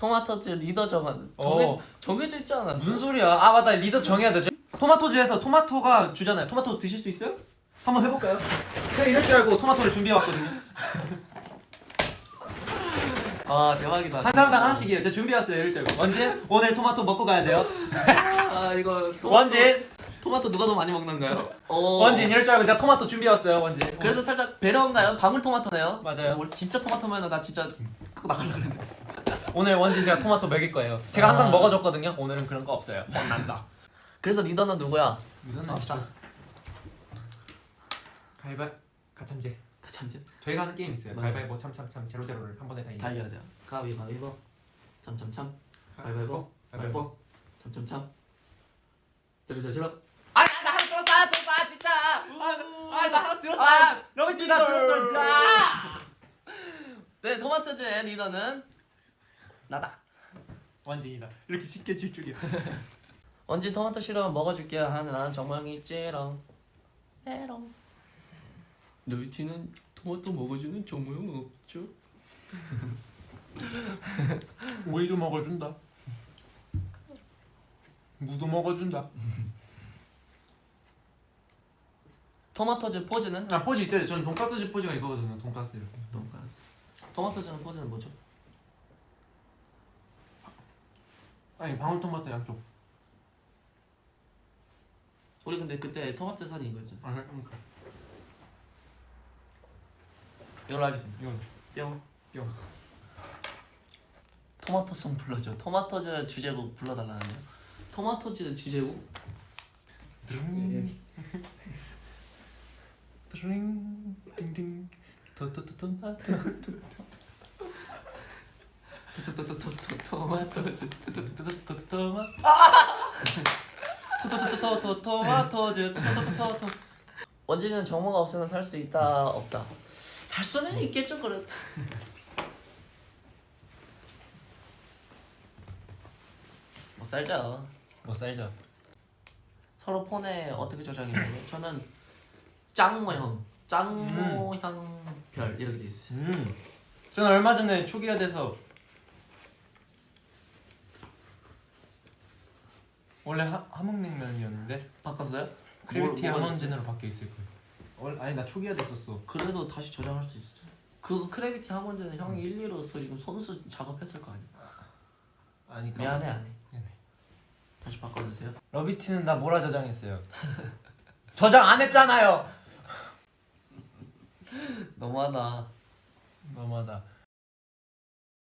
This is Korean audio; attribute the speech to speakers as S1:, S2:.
S1: 토마토즈 리더 정한
S2: 어.
S1: 정해, 정해져 있지 않았어?
S2: 무슨 소리야? 아 맞다 리더 정해야 되죠. 토마토즈에서 토마토가 주잖아요. 토마토 드실 수 있어요? 한번 해볼까요? 제가 이럴 줄 알고 토마토를 준비해 왔거든요.
S1: 아 대박이다.
S2: 한 사람당 하나씩이에요. 제가 준비해 왔어요. 이럴 줄 알고. 원진 오늘 토마토 먹고 가야 돼요.
S1: 아 이거 토마토,
S2: 원진
S1: 토마토 누가 더 많이 먹는가요? 어.
S2: 원진 이럴 줄 알고 제가 토마토 준비해 왔어요. 원진.
S1: 그래도 살짝 배려인가요? 방울토마토네요.
S2: 맞아요.
S1: 뭐 진짜 토마토면 나 진짜 끄고 나가려 그랬는데.
S2: 오늘 원진 제가 토마토 먹일 거예요. 제가 항상
S1: 아.
S2: 먹어줬거든요. 오늘은 그런 거 없어요. 혼난다.
S1: 그래서 리더는 누구야?
S2: 무슨
S1: 합시다.
S2: 가위바위 가참제.
S1: 참지.
S2: 저희가 하는 게임 있어요.
S1: 뭐요?
S2: 가위바위보 참참참 제로 제로를 한 번에
S1: 다다 이겨야 돼요. 가위바위보. 참참참. 가위바위보. 가위바위보. 참참참. 제로제로. 아나 하나 들었어. 하나 들었어. 아, 진짜. 아나 하나 들었어.
S2: 아,
S1: 러비티가 들었어. 야. 네 토마토즈의 리더는 나다.
S2: 원진이다. 이렇게 쉽게 질 줄이야.
S1: 언제 토마토 싫어하면 먹어줄게요 하는 나는 정모형이 찌렁 에롱 너희티는 토마토 먹어주는 정모형 없죠?
S2: 오이도 먹어준다. 무도 먹어준다.
S1: 토마토즈 포즈는?
S2: 아 포즈 있어요. 저는 돈까스집 포즈가 이거거든요. 돈까스.
S1: 돈가스 토마토즈는 포즈는 뭐죠?
S2: 아니 방울토마토 양쪽.
S1: 우리 근데 그때 토마토 사진 이거였죠
S2: 아. 그러니까
S1: 이걸로 하겠습니다.
S2: 이거
S1: 뿅.
S2: 뿅.
S1: 토마토송 불러줘. 토마토즈 주제곡 불러달라는데요 토마토즈 주제곡?
S2: 드릉. 드릉. 띵띵 토토토토마토
S1: 토토 토토토 토마토즈
S2: 토토토토토마 토토토토토마토즈 토토토토토
S1: 원진이는 정모가 없으면 살 수 있다 없다. 살 수는 있겠죠 그래 못 살죠?
S2: 뭐 살죠?
S1: 서로 폰에 어떻게 저장했냐면 저는 짱 모형 짱 모형 별 이렇게 돼 있어요.
S2: 음. 저는 얼마 전에 초기화 돼서 원래 하, 함흥냉면이었는데
S1: 바꿨어요?
S2: 크래비티
S1: 뭐- 뭐가
S2: 함원진으로 바뀌어 있을 거예요. 원- 아니 나 초기화 됐었어.
S1: 그래도 다시 저장할 수 있었죠 그 크래비티 학원제는 형이 일리로서 지금 손수 작업했을 거 아니야
S2: 아니 까
S1: 미안해 안 해
S2: 미안해.
S1: 다시 바꿔주세요
S2: 러비티는 나 뭐라 저장했어요. 저장 안 했잖아요.
S1: 너무하다
S2: 너무하다.